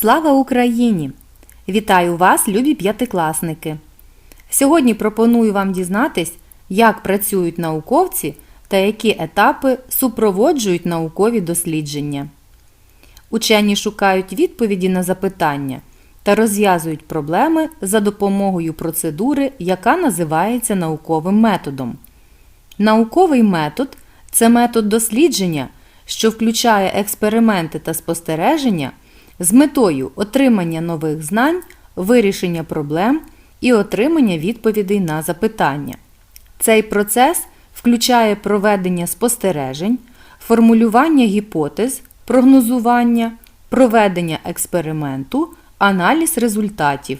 Слава Україні! Вітаю вас, любі п'ятикласники! Сьогодні пропоную вам дізнатись, як працюють науковці та які етапи супроводжують наукові дослідження. Учені шукають відповіді на запитання та розв'язують проблеми за допомогою процедури, яка називається науковим методом. Науковий метод це метод дослідження, що включає експерименти та спостереження з метою отримання нових знань, вирішення проблем і отримання відповідей на запитання. Цей процес включає проведення спостережень, формулювання гіпотез, прогнозування, проведення експерименту, аналіз результатів.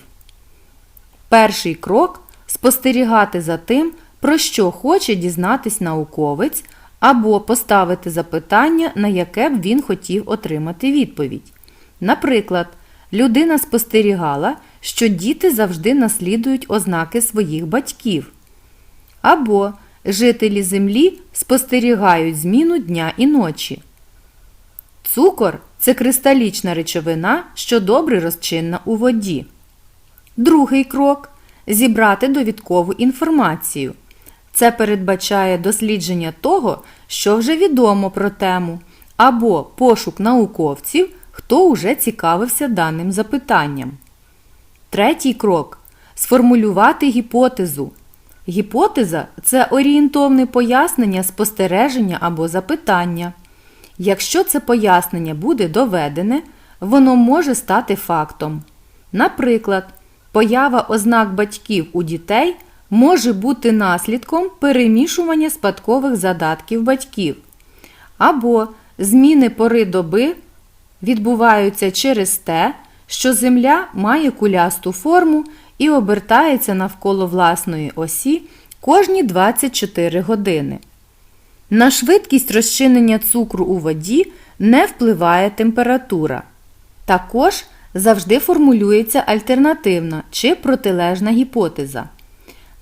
Перший крок спостерігати за тим, про що хоче дізнатись науковець, або поставити запитання, на яке б він хотів отримати відповідь. Наприклад, людина спостерігала, що діти завжди наслідують ознаки своїх батьків. Або жителі Землі спостерігають зміну дня і ночі. Цукор це кристалічна речовина, що добре розчинна у воді. Другий крок зібрати довідкову інформацію. Це передбачає дослідження того, що вже відомо про тему, або пошук науковців, хто вже цікавився даним запитанням. Третій крок сформулювати гіпотезу. Гіпотеза це орієнтовне пояснення спостереження або запитання. Якщо це пояснення буде доведене, воно може стати фактом. Наприклад, поява ознак батьків у дітей може бути наслідком перемішування спадкових задатків батьків. Або зміни пори доби відбуваються через те, що Земля має кулясту форму і обертається навколо власної осі кожні 24 години. На швидкість розчинення цукру у воді не впливає температура. Також завжди формулюється альтернативна чи протилежна гіпотеза.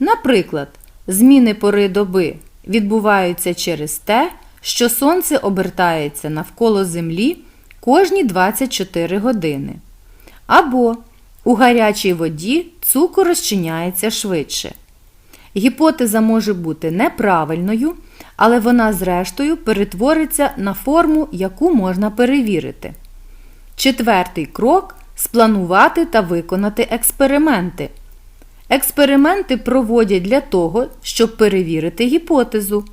Наприклад, зміни пори доби відбуваються через те, що Сонце обертається навколо Землі кожні 24 години. Або у гарячій воді цукор розчиняється швидше. Гіпотеза може бути неправильною, але вона, зрештою, перетвориться на форму, яку можна перевірити. Четвертий крок спланувати та виконати експерименти. Експерименти проводять для того, щоб перевірити гіпотезу,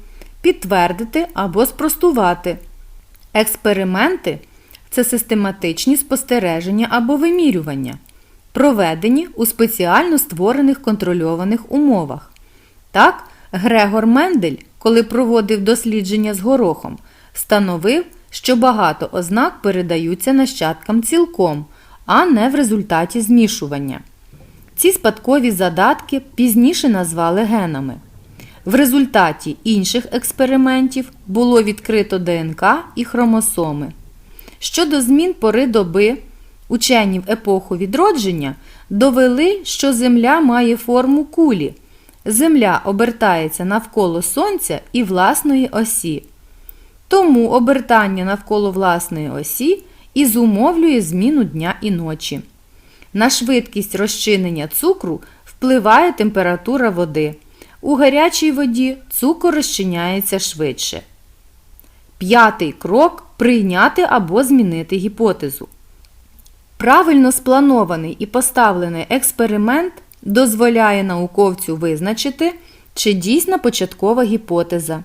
підтвердити або спростувати. Експерименти це систематичні спостереження або вимірювання, проведені у спеціально створених контрольованих умовах. Так, Грегор Мендель, коли проводив дослідження з горохом, встановив, що багато ознак передаються нащадкам цілком, а не в результаті змішування. Ці спадкові задатки пізніше назвали генами. В результаті інших експериментів було відкрито ДНК і хромосоми. Щодо змін пори доби, учені в епоху відродження довели, що Земля має форму кулі. Земля обертається навколо Сонця і власної осі. Тому обертання навколо власної осі і зумовлює зміну дня і ночі. На швидкість розчинення цукру впливає температура води. У гарячій воді цукор розчиняється швидше. П'ятий крок прийняти або змінити гіпотезу. Правильно спланований і поставлений експеримент дозволяє науковцю визначити, чи дійсна початкова гіпотеза.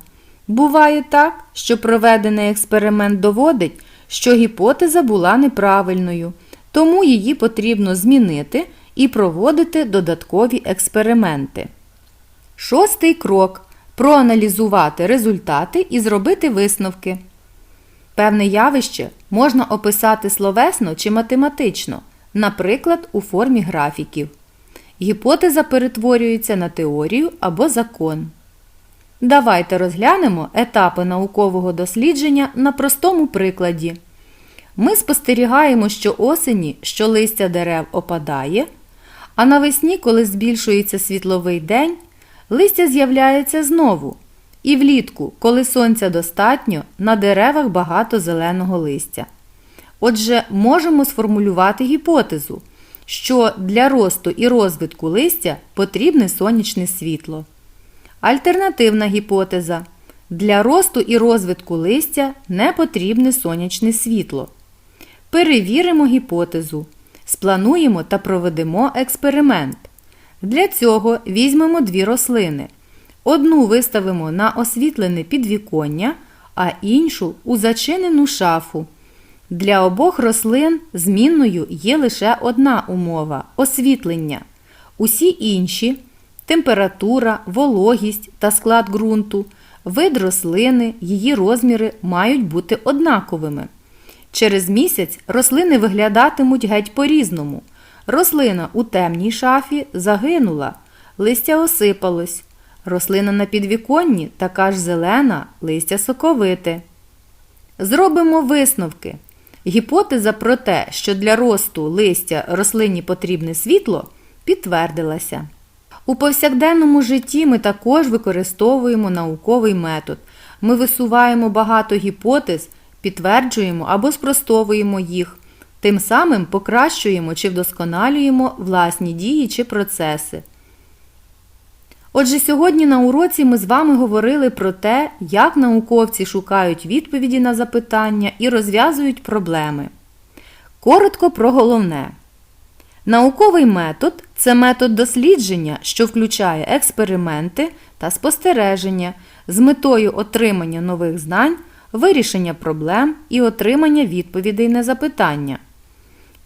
Буває так, що проведений експеримент доводить, що гіпотеза була неправильною, тому її потрібно змінити і проводити додаткові експерименти. Шостий крок проаналізувати результати і зробити висновки. Певне явище можна описати словесно чи математично, наприклад, у формі графіків. Гіпотеза перетворюється на теорію або закон. Давайте розглянемо етапи наукового дослідження на простому прикладі. Ми спостерігаємо, що осені, що листя дерев опадає, а навесні, коли збільшується світловий день, листя з'являється знову. І влітку, коли сонця достатньо, на деревах багато зеленого листя. Отже, можемо сформулювати гіпотезу, що для росту і розвитку листя потрібне сонячне світло. Альтернативна гіпотеза. Для росту і розвитку листя не потрібне сонячне світло. Перевіримо гіпотезу. Сплануємо та проведемо експеримент. Для цього візьмемо дві рослини. Одну виставимо на освітлене підвіконня, а іншу у зачинену шафу. Для обох рослин змінною є лише одна умова освітлення. Усі інші температура, вологість та склад ґрунту, вид рослини, її розміри мають бути однаковими. Через місяць рослини виглядатимуть геть по-різному. Рослина у темній шафі загинула, листя осипалось. Рослина на підвіконні така ж зелена, листя соковите. Зробимо висновки. Гіпотеза про те, що для росту листя рослині потрібне світло, підтвердилася. У повсякденному житті ми також використовуємо науковий метод. Ми висуваємо багато гіпотез, підтверджуємо або спростовуємо їх, тим самим покращуємо чи вдосконалюємо власні дії чи процеси. Отже, сьогодні на уроці ми з вами говорили про те, як науковці шукають відповіді на запитання і розв'язують проблеми. Коротко про головне. Науковий метод це метод дослідження, що включає експерименти та спостереження з метою отримання нових знань, вирішення проблем і отримання відповідей на запитання.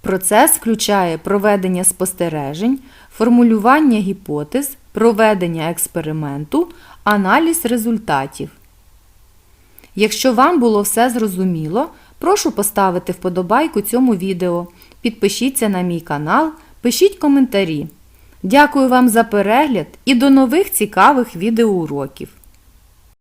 Процес включає проведення спостережень, формулювання гіпотез, проведення експерименту, аналіз результатів. Якщо вам було все зрозуміло, прошу поставити вподобайку цьому відео, підпишіться на мій канал, пишіть коментарі. Дякую вам за перегляд і до нових цікавих відеоуроків!